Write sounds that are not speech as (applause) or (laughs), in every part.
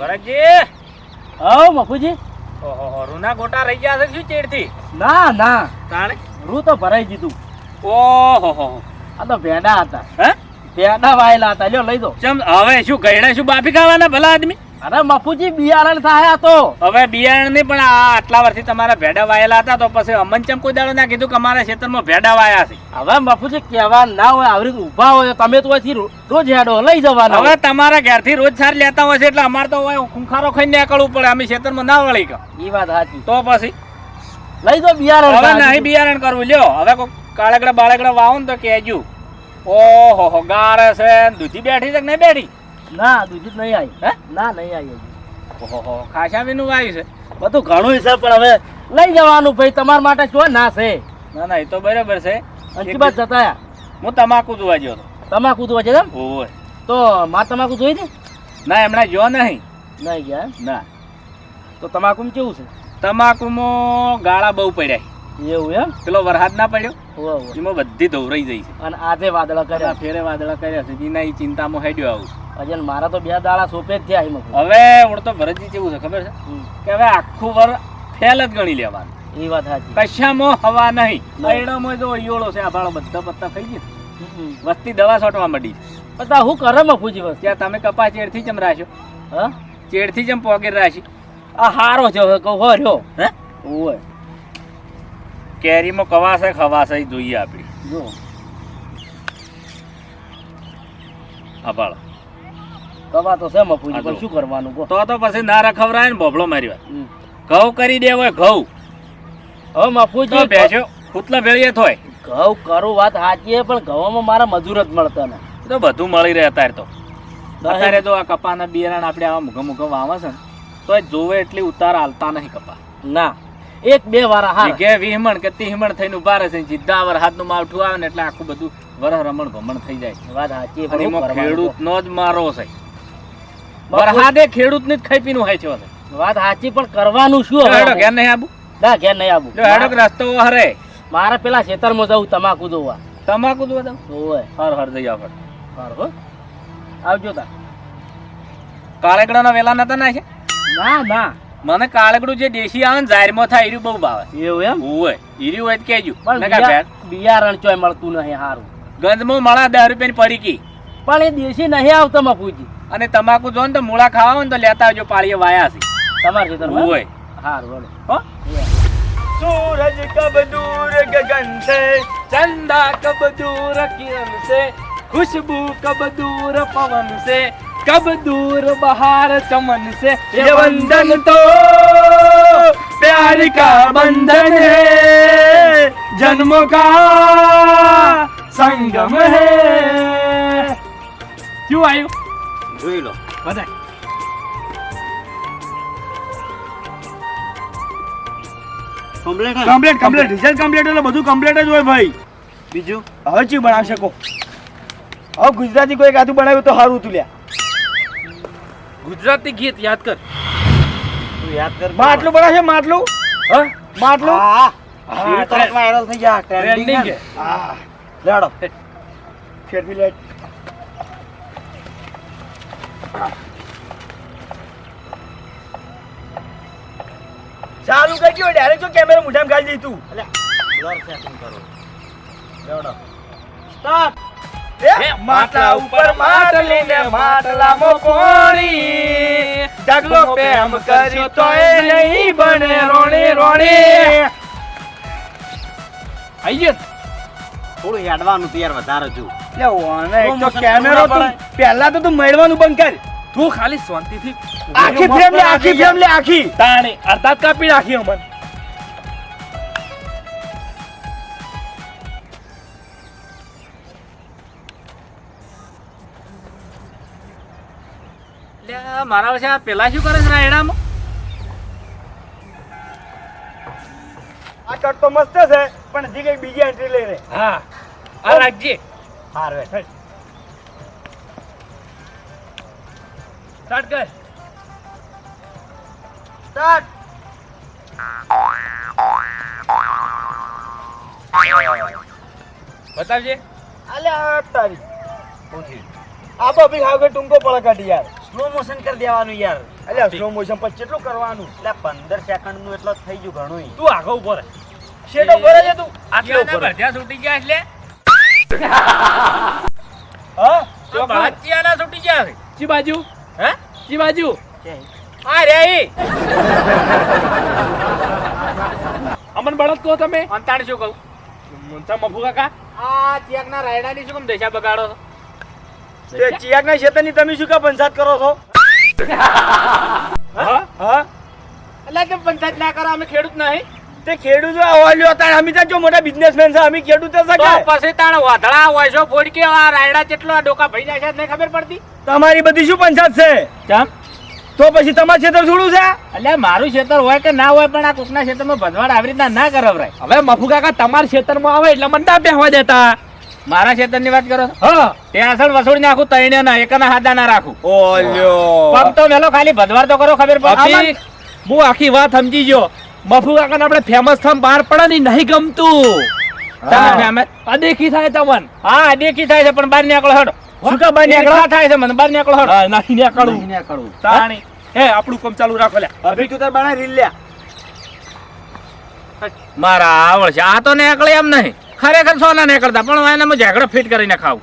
ભરતજી! હવ મફુજી. ઓહો રૂના ગોટા રહી ગયા છે શું ચેડથી? ના ના. તાણે? રૂ તો ભરાઈ દીધું ઓહો આ તો ભેડા હતા. હે? ભેડા વાયેલા હતા. લ્યો લઈ દો. ચમ હવે શું ગયડા શું બાફી ખાવાના ભલા આદમી? અરે મફુજી બિયારણ થાય તો. હવે બિયારણ નહીં પણ આ આટલા વર્ષથી તમારા ભેડા વાયેલા હતા તો પછી અમન ચમ કોઈ દાડો ના કીધું કે અમારા ખેતરમાં ભેડા વાયા છે? હવે મફુજી કહેવા ના હોય આવી રીતે ઊભા હોય તમે તો અહીંથી રોજ હેડો લઈ જવાના હવે તમારા ઘરથી રોજ સાર લેતા હોય છે એટલે અમારે તો ખૂંખારો ખાઈને નીકળવું પડે અમે ખેતરમાં ના વળી કે એ વાત સાચી. તો પછી? લઈ જો બિયારણ હવે નહીં બિયારણ કરવું લ્યો હવે કોઈ કાળગડા બાળગડા વાવો ને તો કહેજો ઓહો હો ગારે છે દૂધી બેઠી છે કે નહીં બેઠી? ના દૂધી નહીં આવી. હે? ના નહીં આવી હજી. ઓહો ખાસા મીનું આવ્યું છે. બધું ઘણું છે પણ હવે લઈ જવાનું ભાઈ તમારા માટે શું ના છે. ના ના એ તો બરાબર છે. અંકી બાદ જતા. હું તમાકુ જોવા ગયો હતો. તમાકુ જોવા એમ ઓય. તો માર તમાકુ જોઈ દે ના એમણે જો નહીં. નહીં ગયા ના. તો તમાકુ કેવું છે? તમાકુમાં ગાળા બહુ પડ્યા. એવું એમ? પેલો વરસાદ ના પડ્યો. એમાં બધી ધોવરાઈ જઈ છે. અને આજે વાદળા કર્યા. ફેરે વાદળા કર્યા છે. એના એ ચિંતામાં હેડ્યો આવું. અજન મારા તો બે દાડા સોપે જ થયા એમાં. હવે તો ભરતજી કેવું છે ખબર છે? કે હવે આખું વર ફેલ જ ગણી લેવાનું. એ વાત સાચી. કશામાં હવા નહીં. અયડામાં તો અયોળો છે આ ભાળો બધા પત્તા થઈ ગયા. વસ્તી દવા છોટવા મળી બધા હું કરે મફુજી વસ્તુ ત્યાં તમે કપા ચેડથી ચમ રાખ્યો. હા? ચેડથી જેમ પોગેર રાખી આ હારો છે હવે કહો રહ્યો. હે? ઓય. કેરીમાં કવાશે ખવાશે જોઈએ આપણી. જો. આ ભાળો. કવા તો છે મફુજી પણ શું કરવાનું કહો? તો તો પછી ના રખવરાય ને ભોભળો મારી વાત. ઘઉં કરી દે હોય ઘઉં. હવે મફુજી બેસ્યો ખૂટલા ભેળીએ થોય ઘઉં કરું વાત સાચી પણ ઘઉંમાં મારા મજૂર જ મળતા ને. તો બધું મળી રહે અત્યારે તો. અત્યારે તો આ કપાના બિયારણ આપણે આવા મુઘા મુઘા વાવે છે ને તો જોવે એટલી ઉતાર હાલતા નહીં કપા. ના એક બે વાર હા કે વિહમણ કે તિહમણ થઈને ઊભા રહે છે સીધા હાથનું માવઠું આવે ને એટલે આખું બધું વરહ રમણ ભમણ થઈ જાય. વાત સાચી ખેડૂત નો જ મારો છે. બાપુ- વરસાદે ખેડૂત ને જ ખાઈ પીનું હોય છે વાત સાચી પણ કરવાનું શું હેડો ઘેર નહીં આબુ? ના ઘેર નહીં આબુ. હેડો રસ્તો હરે. મારે પેલા ખેતરમાં જવું તમાકુ જોવા. તમાકુ જોવા દઉં ઓય. હર હર જઈ આગળ હર હો. આવજો તા. કાળેકડાના વેલા નતા નાખે ના ના. મને કાળકડું જે દેશી આવે ને જાહેરમાં થાય ઈર્યું બહુ ભાવે. એવું એમ? હોય ઈર્યું હોય ભેળ. બિયારણ ચોય મળતું નહીં સારું ગંજમાં મળા દસ રૂપિયાની પડીકી પણ એ દેશી નહીં આવતો મફુજી. અને તમાકુ જો ને તો મૂળા ખાવા હોય ને તો લેતા આવજો પાળીએ વાયા છે તમારા ખેતરમાં હોય સારું હો सूरज कब दूर गगन से चंदा कब दूर किरण से खुशबू कब दूर पवन से कब दूर बहार चमन से ये बंधन तो प्यार का बंधन है जन्मों का संगम है क्यों आयु જોઈ લો રિઝલ્ટ કમ્પ્લીટ એટલે બધું કમ્પ્લીટ જ હોય ભાઈ. બીજું? હવે બનાવી શકો? હવે ગુજરાતી કોઈ આધું બનાવ્યું તો હારું તું લ્યા. ગુજરાતી ગીત યાદ કર. તું યાદ કર. માટલું બનાવશે માટલું? હ? માટલું? હા. વાયરલ થઈ ગયા. ટ્રેન્ડિંગ હા. લેડો. ફેરથી લેટ. ચાલુ કરી ગયો ડાયરેક્ટ જો કેમેરા મોઢામાં ગાળી દઈ તું. સ્ટાર્ટ એ માટલા ઉપર માટલીને માટલામાં પોણી. ઢગલો પ્રેમ કરી તોય નહીં બને રોણી રોણી. આઈએ થોડું હેડવાનું તૈયાર વધારે તો કેમેરો પહેલા તો તું મેળવાનું બંધ કર. તું ખાલી શાંતિથી આખી ફ્રેમ આખી ફ્રેમ આખી. તાણી અર્ધાત કાપી નાખી અમન. મારા વચ્ચે આ પેલા શું કરે છે એનામાં આ કટ તો મસ્ત છે પણ હજી કઈ બીજી એન્ટ્રી લઈ રે હા આ રાખજે. હાર વે સ્ટાર્ટ કર. સ્ટાર્ટ બતાવજે. અલે આ તારી. આ બબી કે ટૂંકો પડે કાઢી યાર. સ્લો મોશન કરી દેવાનું યાર. અલ્યા સ્લો મોશન પછી કેટલું કરવાનું? એટલે પંદર સેકન્ડનું એટલો થઈ ગયું ઘણું તું આગળ ઊભો રહે શેડો ભરે છે તું? આટલો ઉપર. ત્યાં છૂટી ગયા એટલે? હા છૂટી ગયા ચી બાજુ. હે? ચી બાજુ. આ રે અમન બળદ કહો તમે. અંતાણ શું કહું? મુંતા મફુ કાકા. આ ચિયાગના રાયડા ની શું કેમ દશા બગાડો છો? તે ચિયાકના ખેતરની તમે શું કા પંચાયત કરો છો? હા? હા? એટલે કેમ પંચાયત ના કરો અમે ખેડૂત નહીં. તે ખેડૂતો અવાલ્યો હતા અમે ત્યાં જો મોટા બિઝનેસમેન છે અમે ખેડૂત જ તો પછી તાણ વાધળા હોય છો ફોડકે આ રાયડા કેટલો ડોકા ભઈ જાય છે નહીં ખબર પડતી? તમારી બધી શું પંચાયત છે? ચમ? તો પછી તમારું ખેતર થોડું છે? એટલે મારું ખેતર હોય કે ના હોય પણ આ કોકના ખેતરમાં ભજવાડ આવી રીતના ના કરાવરાય. હવે મફુ કાકા તમારા ખેતરમાં આવે એટલે મને ના બેહવા દેતા. મારા ખેતરની વાત કરો? હા. ત્યાં અસલ વસૂડી નાખું તઈને ના એકના હાદા ના રાખું. ઓલ્યો પગ તો વેલો ખાલી ભજવાડ તો કરો ખબર પડે. હું આખી વાત સમજી ગયો. મફુ કાકાને આપણે ફેમસ થમ બહાર પડે ને નહીં ગમતું. અદેખી થાય તમને. હા દેખી થાય છે પણ બહાર નીકળો હડો. શું કા બહાર નીકળો? થાય છે મને બહાર નીકળો હડો. હા, નહીં ને કરું ને તાણી. હે આપણું કામ ચાલુ રાખો લે અભી તું તાર રીલ લ્યા. મારા આવડ છે આ તો નીકળે એમ નહીં. ખરેખર સોના નીકળતા પણ એને હું ઝઘડો ફિટ કરીને ખાવું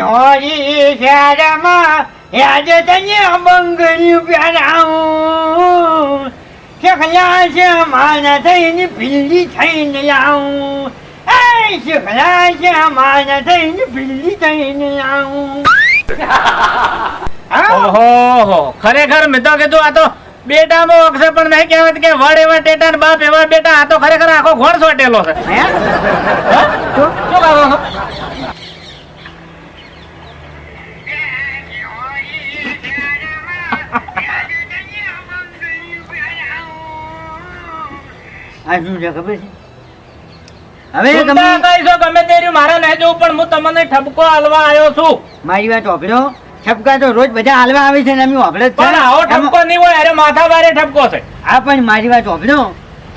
હોરી શાળામાં યાદ તને બંગડી પહેરાવું. શેખલા છે માના થઈને પીલી થઈને આવું. એ શેખલા છે માના થઈને પીલી થઈને આવું. ઓહો ખરેખર મેં તો કીધું આ તો બેટામાં અક્ષર પણ નહીં કહેવાત કે વડ એવા ટેટા ને બાપ એવા બેટા આ તો ખરેખર આખો ઘોડ સોટેલો છે. શું કરો આ શું છે ખબર છે? હવે તમે કહીશો ગમે તે મારે નહીં જોવું પણ હું તમને ઠપકો હાલવા આવ્યો છું. મારી વાત ઓભળો ઠપકા તો રોજ બધા હાલવા આવે છે ને અમે ઓભળે છે. પણ આવો ઠપકો નહીં હોય અરે માથા ભારે ઠપકો છે. હા પણ મારી વાત ઓભળો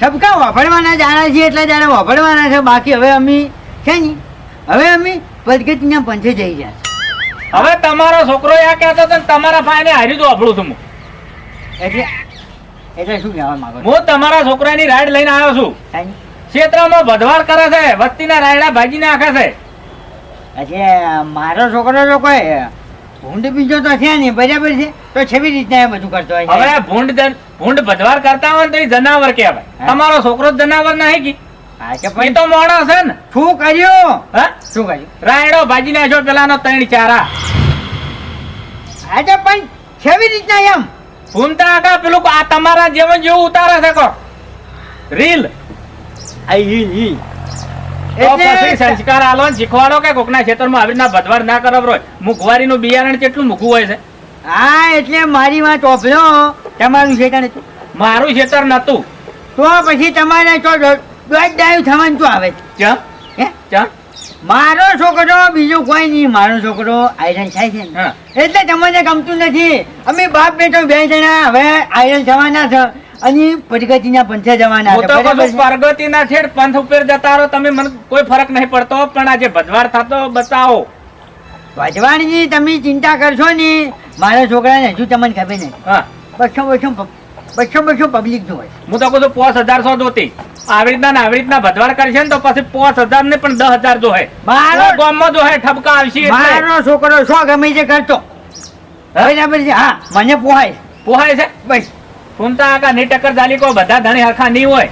ઠપકા વાપરવાના જાણે છે એટલે જાણે વાપરવાના છે. બાકી હવે અમે છે ને હવે અમે પદગતિના પંથે જઈ ગયા છે. હવે તમારો છોકરો આ કહેતો હતો તમારા ફાયને હારી તો આપણું છું એટલે એટલે શું કહેવા માંગો હું તમારા છોકરાની રાઈડ લઈને આવ્યો છું. ક્ષેત્રમાં ભદવાડ કરે છે વસ્તીના રાયડા ભાજી નાખે છે. એટલે મારો છોકરો તો કોઈ ભૂંડ બીજો તો છે ને બરાબર છે? તો છેવી રીતના એ બધું કરતો હોય હવે ભૂંડ ભૂંડ ભદવાર કરતા હોય તો એ જનાવર કહેવાય. તમારો છોકરો જનાવર નહીં કી? એ તો મોણસ છે ને. શું કર્યું? હા? શું કર્યું? રાયડો ભાજી નાખ્યો પેલાનો ત્રણ ચારા. આજે પણ છેવી રીતના એમ? ભૂમતા આગા પેલું આ તમારા જેવું જેવું ઉતારે છે કો રીલ. આ હી તો પછી સંસ્કાર આલો ને શીખવાડો કે કોકના ખેતરમાં આવી રીતના ભદવાર ના કરવો મુખવારીનું બિયારણ કેટલું મૂકવું હોય છે? હા એટલે મારી વાત ઓભળો તમારું ખેતર હતું મારું ખેતર નતું તો પછી તમારે તો દોઢ ડાયું થવાનું શું આવે? છે? હે? ચમ? મારો છોકરો બીજું કોઈ નહીં. મારો છોકરો આયરન થાય છે એટલે તમને ગમતું નથી. અમે બાપ બેટો બે જણા હવે આયરન થવાના છે. અને પ્રગતિના પંથે જવાના હું તો છે? પ્રગતિના છેડ પંથ ઉપર જતા રહો તમે મને કોઈ ફરક નહીં પડતો પણ આજે ભદવાર થતો બતાવો. ભજવાનજી તમે ચિંતા કરશો ને મારા છોકરાને હજુ તમને ખબર નહીં. બસો બસો બસો બસો પબ્લિક જોવે હું તો કહું છું પાંચ હજાર સો જોતી. આવી રીતના આવી રીતના ભદવાર કરશે ને તો પછી પાંચ હજાર ને પણ દસ હજાર જોહે. મારો ગામમાં જોહે ઠપકા આવશે મારો છોકરો શું ગમે તે કરતો? બરાબર છે? હા મને પોહાય. પોહાય છે? બસ. ફૂમતા આકા ની ટક્કર જાલી કો બધા ધણી હરખા નહીં હોય.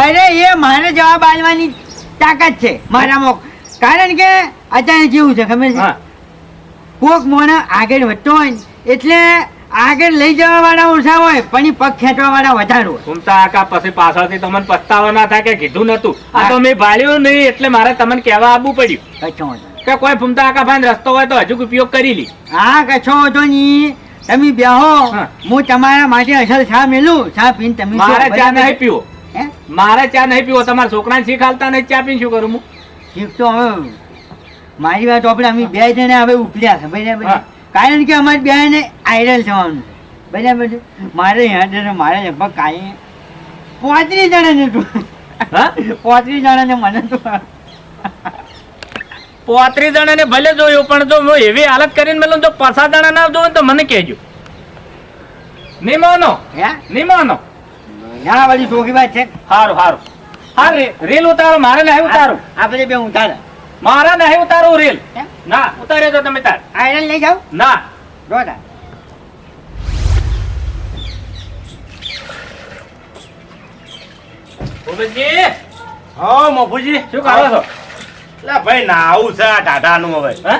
અરે એ મારે જવાબ આલવાની તાકાત છે મારામાં કારણ કે અત્યારે કેવું છે ખબર છે? કોક મોણ આગળ વધતો હોય એટલે આગળ લઈ જવા વાળા ઓછા હોય પણ એ પગ ખેંચવા વાળા વધારે હોય. ઘૂમતા આકા પછી પાછળથી તમને પસ્તાવો ના થાય કે કીધું નતું આ તો મેં ભાળ્યું નહીં એટલે મારે તમને કહેવા આવવું પડ્યું. કે કોઈ ફૂમતા આકા ભાઈ રસ્તો હોય તો હજુ ઉપયોગ કરી લી. હા કછો તો નહીં. તમે બેહો. હા. તમારા માટે અસલ ચા મેલું. ચા પીને તમે મારા ચા નહીં પીવો. મારા ચા નહીં પીવો. તમારા છોકરાને શીખ હાલતા નહીં ચા પીને શું કરું હું? તો હવે મારી વાત આપણે અમે બે જણા હવે ઉપડ્યા છે બરાબર? કારણ કે અમારે બે ને આયરલ થવાનું છે બરાબર મારે છે મારે લગભગ કાંઈ પોત્રીસ જણાને તું પોત્રીસ જણા ને મને તો પોત્રીસ જણાને ભલે જોયું પણ જો હું એવી હાલત કરીને મેલું તો પચાસ જણા ના જોયું તો મને કહેજો. નહીં માનો હે? નહીં માનો ના બધી ચોખી વાત છે? સારું સારું હા રેલ ઉતારો મારે નહીં ઉતારું. આપણે બે ઉતારે. મારા નહીં ઉતારો રેલ. ના ઉતારે તો તમે તાર. આયરન લઈ જાઓ? ના. જોતા ભૂપતજી હા મફુજી. શું કરો છો? લે ભાઈ નાવું છે આ ટાટાનું હવે. હે?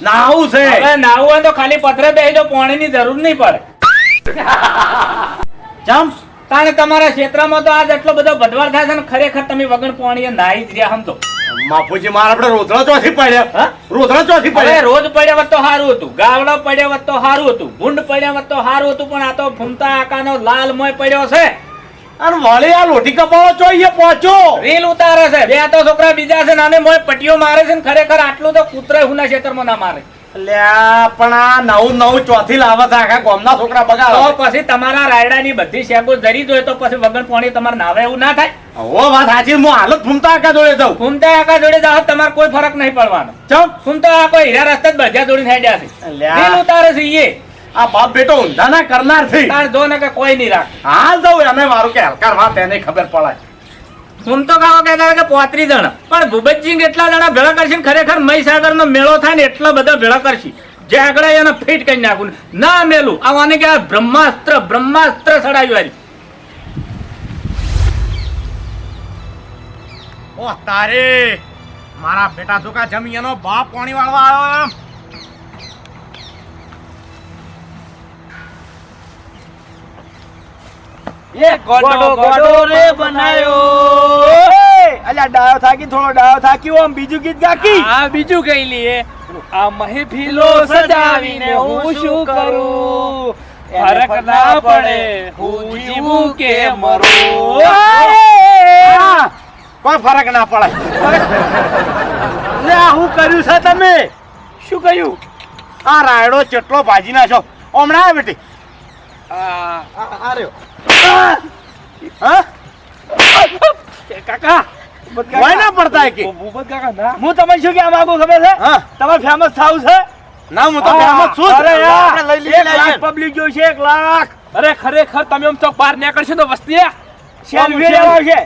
નાવું છે. હવે નાવું હોય તો ખાલી પથરે જાઓ પાણીની જરૂર નહીં પડે. (laughs) જમ કારણ તમારા ક્ષેત્રમાં તો આજ એટલો બધો ભદવાર થાય છે ને ખરેખર તમે વગર પાણીએ નાહી જ રહ્યા સમજો માફુજી મારા આપણે રોતડા ચોથી પડ્યા. હા? રોતડા ચોથી પડ્યા. રોજ પડ્યા વત તો સારું હતું ગાવડો પડ્યા વત તો સારું હતું ભૂંડ પડ્યા વત તો સારું હતું પણ આ તો ફૂમતા આકાનો લાલ મોય પડ્યો છે. અને વળી આ લોટી કપાળો જોઈએ પહોંચો. રીલ ઉતારે છે. બે તો છોકરા બીજા છે નાને મોય પટીઓ મારે છે ને ખરેખર આટલું તો કૂતરે હુના ક્ષેત્રમાં ના મારે. લ્યા પણ આ નવું નવું ચોથી લાવે છે આખા ગામના છોકરા તો પછી તમારા રાયડાની બધી શેગો જરી જોઈએ તો પછી વગર પાણી તમારે નાવે એવું ના થાય? ઓ વાત સાચી હું હાલત ફૂમતા આખા જોડે જાઉં. ફૂમતા આકા જોડે જાવ તમારે કોઈ ફરક નહીં પડવાનો. ચમ. ફૂમતા આકો હીરા રસ્તે જ બધા જોડીને હેડ્યા છે. રીલ ઉતારે છે ઈએ. આ બાપ બેટો ઊંધાના કરનાર છે. તાર જો ને કે કોઈ નહીં રાખ. હાલ જાઉં એને મારું કે હલકાર વાત એને ખબર પડે હું તો કહો કે કે પોત્રી જણા. પણ ભૂપતજી એટલા જણા ભેળા કરશે ને ખરેખર મહીસાગર નો મેળો થાય ને એટલા બધા ભેળા કરશે. જે આગળ એને ફિટ કરી નાખું ના. મેલું. આવાને કે આ બ્રહ્માસ્ત્ર બ્રહ્માસ્ત્ર સડાયું હારી. ઓ તારે મારા બેટા જોકા જમી એનો બાપ પાણી વાળવા આવ્યો એમ. ગોડો ગોડો રે બનાયો. અલ્યા ડાયો થાકી થોડો ડાયો થાકી આમ બીજું ગીત ગાકી આ બીજું કઈ લીએ. આ મહેફિલો સજાવીને હું શું કરું? ફરક ના પડે હું જીવું કે મરું? કોઈ ફરક ના પડે. હું કર્યું છે તમે? શું કહ્યું આ રાયડો ચેટલો ભાજી નાખો હમણાં બેટી. આ આ રહ્યો! હા કાકા કોઈ ના પડતા કે ભૂપત કાકા ના. હું તમને શું કહેવા માંગુ ખબર છે? તમારે ફેમસ થાવ છે? ના હું તો ફેમસ છું જ. અરે યાર. લઈ લઈએ લાખ પબ્લિક જોઈશે એક લાખ. અરે ખરેખર તમે આમ તો બહાર નીકળશો તો વસ્તી સેલ્ફી લેવાશે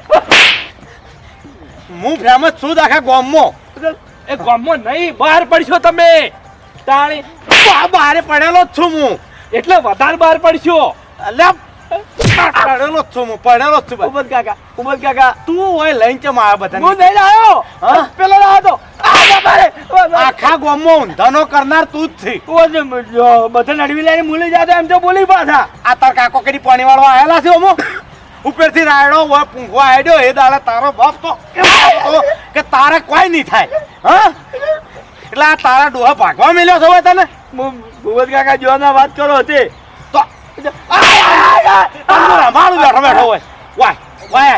હું ફેમસ છું આખા ગામમાં. એ ગામમાં નહીં બહાર પડશો તમે. તાણી બા- પડેલો જ છું હું. એટલે વધારે બહાર પડશો. અલ્યા પડેલો જ છું હું પડેલો જ છું ઉમદ કાકા ઉમદ કાકા. તું હોય લઈને ચમ આવ્યા બધા હું નહીં આવ્યો પેલો આવ્યો તો. આખા ગામમાં ઊંધાનો કરનાર તું જ છે. બધા નડવી લઈને મૂલી જાતો એમ તો બોલી પાછા. આ તાર કાકો કરી પાણી વાળો આવેલા છે અમો ઉપરથી રાયડો હોય પૂંખો આડ્યો એ દાડે તારો બાપ તો કે તારે કોઈ નહીં થાય. હા? એટલે આ તારા ડોહા ભાગવા મળ્યો છે હવે તને? ભૂપત કાકા જોવાના વાત કરો હતી અમારું બેઠો બેઠો હોય વાય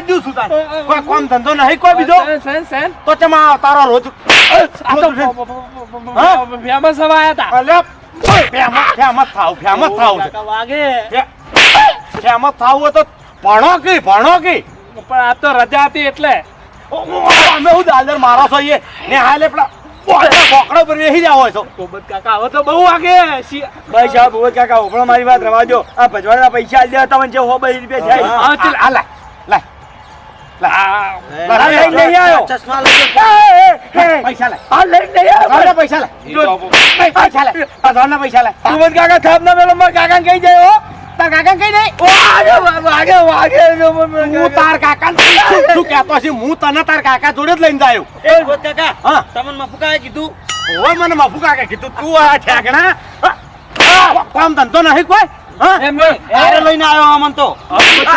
જ ધંધો નહીં કોઈ બીજો સેન સેન તો રોજ આ તો? ફેમસ હવા આયા ફેમસ ફેમસ ફેમસ થાવ વાગે ફેમસ થાવ તો ભણો કે ભણો કે પણ તો રજા હતી એટલે અમે દાદર મારો છો એ હાલે બોકડા પર બેસી જાવ છો. ભૂપત કાકા હવે તો બહુ વાગે. ભાઈ સાહેબ ભૂપત કાકા ઓપડો મારી વાત રવા દો આ ભજવાના પૈસા આલી દેવા તમને જે હો રૂપિયા ચાલ, આ લાય. પૈસા સુમન કાકા કાકા કઈ જાય કાકા કઈ નહીં વાગે વાગે હું તાર કાકા શું કહેતો છે હું તને તાર કાકા જોડે જ લઈને જાયો. એ કાકા હા. તમને મફુકાએ કીધું? ઓ મને મફુકાએ કીધું? તું આ ઠેકણા કામ ધંધો નહીં કોઈ? અરે લઈને આવ્યો અમન તો.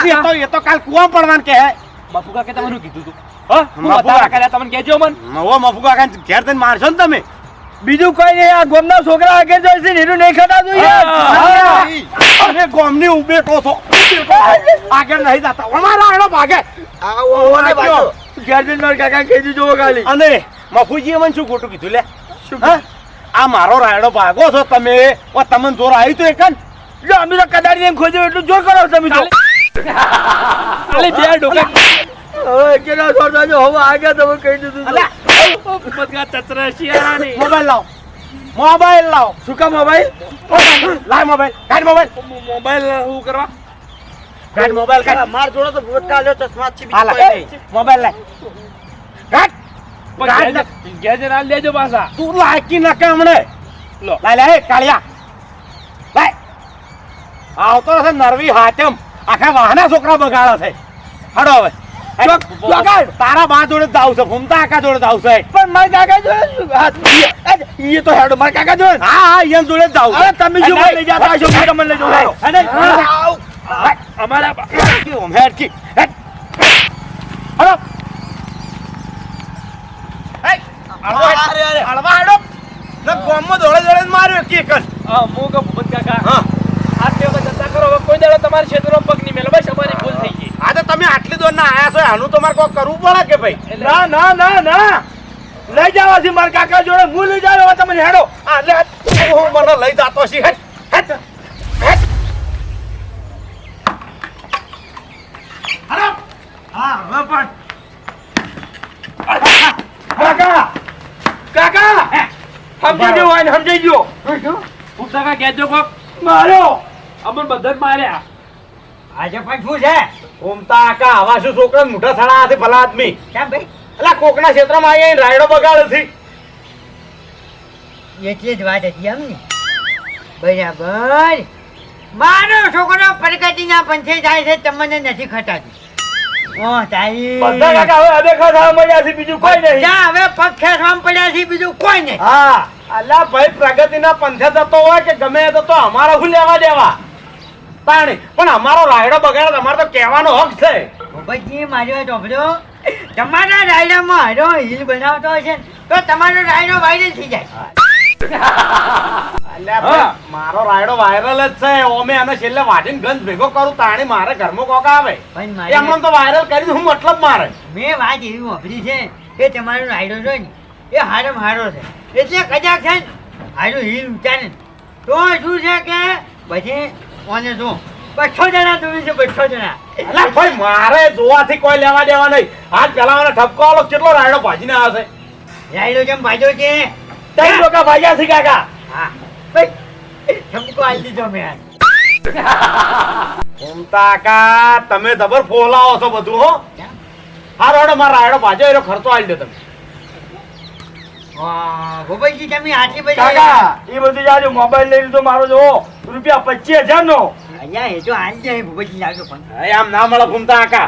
એ તો એ તો કાલ કુવા પડવાનું કે બાપુ કાકે કીધું તું. હા કાકા. તમને કહેજો મન. મફુકા મફુ કાકા ઘેર થઈને મારશો ને તમે? બીજું કઈ નહીં આ ગોમના છોકરા આગળ જાય છે એનું નહીં ખાતા જોઈએ અરે ગોમની ઉભેટો છો. આગળ નહીં જતા. અમારા આડો ભાગે. જઈને મારા કાકા કેજી જોવો ખાલી. અને મફુજીએ મને શું ખોટું કીધું લે? હા? આ મારો રાયડો ભાગો છો તમે. ઓ તમને જોર આવ્યું તો એક જો અમે તો કદાચ એમ ખોજ્યો એટલું જોર કરો તમે તો. ખાલી. બે ડોકા. હવે કેના જોર હવે આગળ તમે કહી દીધું મોબાઈલ લાવ મોબાઈલ લાવ શું મોબાઈલ લાય મોબાઈલ કાઢ મોબાઈલ મોબાઈલ હું કરવા? કાઢ મોબાઈલ કાઢ માર જોડે તો ભૂત કાલ્યો ચશ્મા છે મોબાઈલ લાય કાઢ ગેજર આ દેજો પાછા. તું લાકી નાખે કામણે લો. લાય લાય કાળિયા. લાય. આવતો હશે નરવી હાથેમ. આખા વાહના છોકરા બગાડે છે. હડો હવે. તારા બા જોડે જ છે ભૂમતા આકા જોડે છે. પણ મારા કાકા જોડે એ- તો હેડ મારા કાકા જોડે હા હા એમ જોડે જ જાવ અરે તમે જો લઈ જતા છો હું તમને લઈ જાઉં. અને અમારા ઓમ હેડ. હડો હેડ હળવા અરે, અરે. હળવા હડો. ને ગોમમાં દોડે દોડે માર્યો કે કર. હા કહું ભૂપત કાકા હા. આ તે વખત જતા કરો હવે કોઈ દાડો તમારા ક્ષેત્રમાં પગ નહીં મેલો. બસ અમારી ભૂલ થઈ ગઈ. આ તો તમે આટલી દોર ના આયા છો આનું તમારે કોઈ કરવું પડે કે ભાઈ? ના ના ના ના. લઈ જવા છે મારા કાકા જોડે. હું લઈ જાવ તમે હેડો. આ લે હું મને લઈ જાતો છી હેડ. હેડ. હેડ. હરો હા હવે પણ. કાકા કાકા સમજી ગયો સમજાઈ ગયો. હું કાકા કહેજો કોક. માર્યો અમન બધા જ માર્યા. આજે પણ શું છે? ઘૂમતા આકા આવા શું છોકરા મોટા થડા હાથે ભલા આદમી કેમ ભાઈ? એટલે કોકના ક્ષેત્રમાં અહીંયા રાયડો બગાડે છે એટલી જ વાત હતી એમ ને. બરાબર. મારો છોકરો પ્રગતિના પંથે જાય છે તમને નથી ખટાતી. ઓ તારી. બધા કાકા હવે અદેખા થવા મળ્યા છે બીજું કોઈ નહીં. ત્યાં હવે પગ ખેંચવામાં પડ્યા છે બીજું કોઈ નહીં. હા. અલા ભાઈ પ્રગતિના પંથે જતો હોય કે ગમે તો જતો અમારે શું લેવા દેવા? તાણી પણ અમારો રાયડો બગાડે તમારે તો કહેવાનો હક છે. ભૂપતજી મારી વાત સાંભળો. તમારા રાયડામાં હારો હિલ બનાવતો હશે ને, તો તમારો રાયડો વાયરલ થઈ જાય. મારો રાયડો વાયરલ જ છે. ઓમે અને છેલ્લે વાટીને ગંધ ભેગો કરું તાણી મારે ઘરમાં કોક આવે. પણ એમ તો વાયરલ કરી હું મતલબ મારે. મેં વાત એવી વાપરી છે કે તમારો રાયડો છે ને એ હારામાં હારો છે. એટલે કદાચ છે ને હારો હિલ ઉચારે ને. તો શું છે કે પછી કોને જો બસો જણા જોયું છે બસો જણા અલ્યા ભાઈ મારે જોવાથી કોઈ લેવા દેવા નહીં. હાથ પેલાવાનો ઠપકો આલો કેટલો રાયડો ભાજીને આવે છે. રાયડો કેમ ભાજો છે? ત્રણ લોકો ભાગ્યા છે કાકા. હા. ભાઈ ઠપકો આલી દીધો મેં આજ. તમે જબર ફોલાવો છો બધું હો. હારો હેડો મારો રાયડો ભાજો એનો ખર્ચો આલી દો તમે. વાહ, ભૂપતજી તમે આટલી બધી કાકા એ બધું જાજો મોબાઈલ લઈ લીધો મારો જો રૂપિયા પચીસ હજાર નો. અહીંયા એ જો હાલ જાય ભૂપતજી લાવજો પણ. આમ ના મળે ઘૂમતા આકા.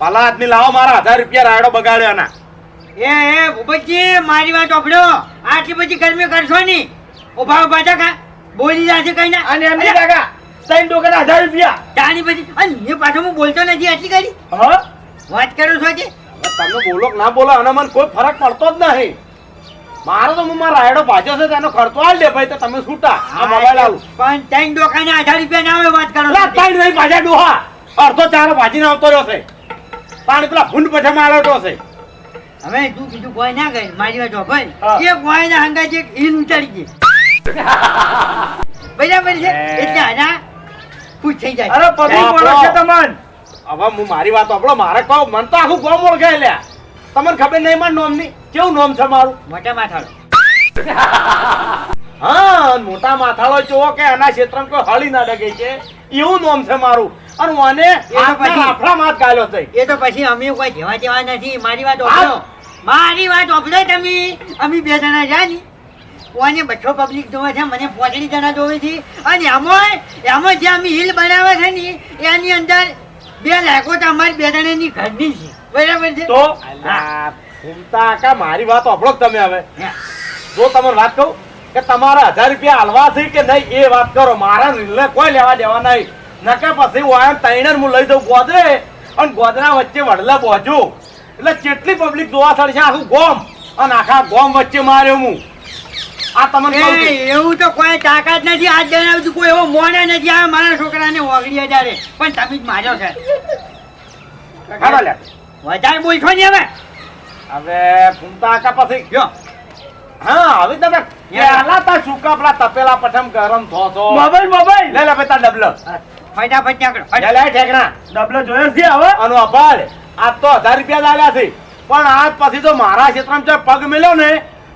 ભલા આદમી લાવો મારા હજાર રૂપિયા રાયડો બગાડ્યો ના એ એ ભૂપતજી મારી વાત સાંભળો આટલી બધી ગરમી કરશો નહીં. ઊભા ઊભા કા. બોલી જાશે કઈ ના. અને એમની કાકા ત્રણ ટોકન હજાર રૂપિયા. તાની પછી અને એ પાછો હું બોલતો નથી આટલી કરી હા? વાત કરું છો કે? તમે બોલો ના બોલો અને મને કોઈ ફરક પડતો જ નહીં. મારો તો હું મારા રાયડો ભાજો છે તેનો ખર્ચો આલ દે ભાઈ તો તમે છૂટા. આ મોબાઈલ આલું પણ ત્રણ દોકાને હજાર રૂપિયા ના આવે વાત કરો તે. ત્રણ નહીં ભાજ્યા ડોહા. અડધો ચારો ભાજીને આવતો રહ્યો છે. પાણી પેલા ફૂંડ પછી માળવટો છે હવે તું બીજું કોઈ ના ગઈ મારી વાત ભાઈ એ કોઈ ના હંગા છે હિલ ઉતારી ગઈ (laughs) બરાબર છે. એટલે આના ખુશ થઈ જાય. અરે પતિ. કોણ છે તમન. હવે હું મારી વાત આપણો મારે કહો મન તો આખું ગોમ ઓળખે લ્યા. તમને ખબર નહીં મારું નોમની? કેવું નામ છે મારું? મોટા માથાળો. (laughs) હા મોટા માથાળો જોવો કે એના ક્ષેત્રમાં કોઈ હળી ના ડગે છે. એવું નામ છે મારું. અને મને તો માથ ગાયલો છે એ તો પછી અમે કોઈ જેવા જેવા નથી. મારી વાત ઓપડો મારી વાત ઓપડો તમે. અમે બે જણા જાની કોને બચ્ચો પબ્લિક જોવે છે મને પોચડી જણા જોવે છે. અને એમાં એમાં જે અમે હિલ બનાવે છે ને એની અંદર બે લાખો તો અમારી બે જણાની ઘરની છે. બરાબર છે? તો? ઘૂમતા કા મારી વાત સાંભળો જ તમે હવે. જો તમને વાત કહું કે તમારા હજાર રૂપિયા હાલવા છે કે નહીં એ વાત કરો. મારા નિર્ણય કોઈ લેવા દેવા નહીં. નકે પછી વાયમ તૈણ હું લઈ દઉં ગોદરે. અને ગોદરા વચ્ચે વડલા બોજો. એટલે કેટલી પબ્લિક જોવા થશે? આખું ગોમ? અને આખા ગોમ વચ્ચે માર્યો હું. આ તમને એવું તો કોઈ તાકાત નથી. આજ જણાવ તું કોઈ એવો મોને નથી. આવે મારા છોકરાને ઓગળી હજારે. પણ તમે જ માર્યો છે. વધારે બોલશો ને હવે. હવે ઘૂમતા કાકા પછી જો હા હવે તમે. પહેલા તા સૂકા પેલા તપેલા પઠમ ગરમ થો છો મોબાઈલ મોબાઈલ. લે લે તાર ડબલો. ફટાફટ નીકળો લે લે ઠેકણા. ડબલો જોયો છે હવે? આનો અપાડ આજ તો હજાર રૂપિયા જ છે. પણ આજ પછી તો મારા ક્ષેત્રમાં જો પગ મળ્યો ને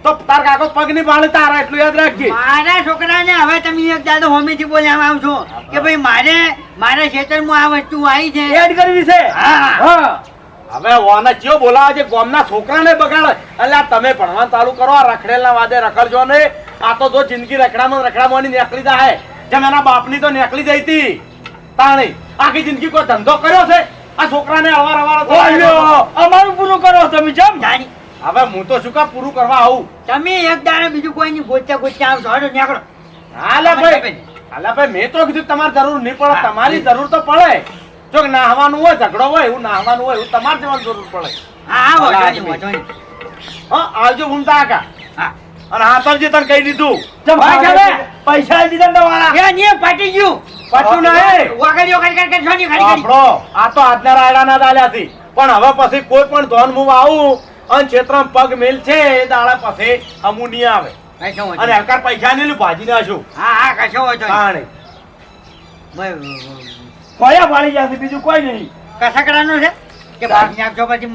તો તાર કાકો પગની પાડે તારા એટલું યાદ રાખજે. મારા છોકરાને હવે તમે એક દાદો હોમેથી બોલ્યા છું કે ભાઈ મારે મારા ક્ષેત્રમાં આ વસ્તુ આવી છે. એડ કરવી છે? હા. હા. હવે વાને ચિયો બોલાવે છે? ગોમના છોકરાને બગાડે. એટલે આ તમે ભણવાનું ચાલુ કરો આ રખડેલના વાદે રખડજો ને આ તો જો જિંદગી રખડામાં ને રખડામાં ની જાય જેમ એના બાપની તો નીકળી જઈ હતી. તાણી આખી જિંદગી કોઈ ધંધો કર્યો છે? આ છોકરાને અવાર અવાર અમારું પૂરું કરો તમે જેમ? જાણી હવે હું તો શું કા પૂરું કરવા આવું? તમે એક દાડે બીજું કોઈ નહીં ગોચા ગોચા આવશો. હડો નીકળો. હાલે ભાઈ. હાલે ભાઈ મેં તો કીધું તમારે જરૂર નહીં પડે તમારી જરૂર તો પડે. જો નાહવાનું હોય ઝઘડો હોય એવું નાહવાનું હોય એવું તમારે જવાની જરૂર પડે. હા હા. હા આવજો ભૂમતા કાકા અને હાથરજી તને કહી દીધું. પૈસા દીધા ને વાળા એ પાટી ગયું. પાટું ના વાગડીઓ વાગડી કરી કરી. આપણો આ તો આજના રાયડાના દાલ્યા હતી પણ હવે પછી કોઈ પણ ધોન મું આવું અને ક્ષેત્રમાં પગ મેલ છે એ દાડા પછી અમુ નહીં આવે. અને. હકાર પૈસા નહીં ભાજી નાખશું હા હા કશો વાંધો નહીં. કોયા પાડી જશે બીજું કોઈ નહીં. કસાકડાનો છે? કે ભાગ નાખશો પછી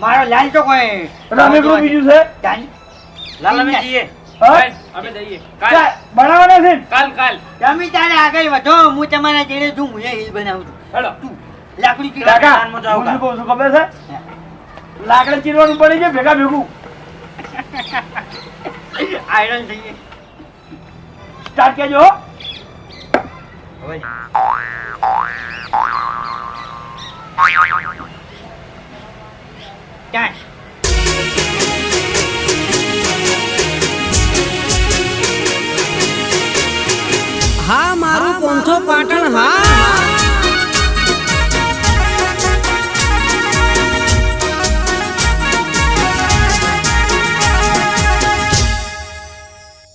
મારો લાલ તો કોઈ રમેકડું બીજું છે. લાલ અમે જઈએ. અમે જઈએ. ચા, બનાવવાના છે કાલ કાલ. તમે તારે આગળ વધો હું તમારા જેડે છું હું હિલ બનાવું છું. હેલો. લાકડી ચીરા કાનમાં જાઓ હું શું છું ખબર છે? લાકડા ચીરવાનું પડે છે ભેગા ભેગું. (laughs) આયરન થઈએ સ્ટાર્ટ કેજો હો. હવે ક્યાં હા મારું પંથો પાટણ હા.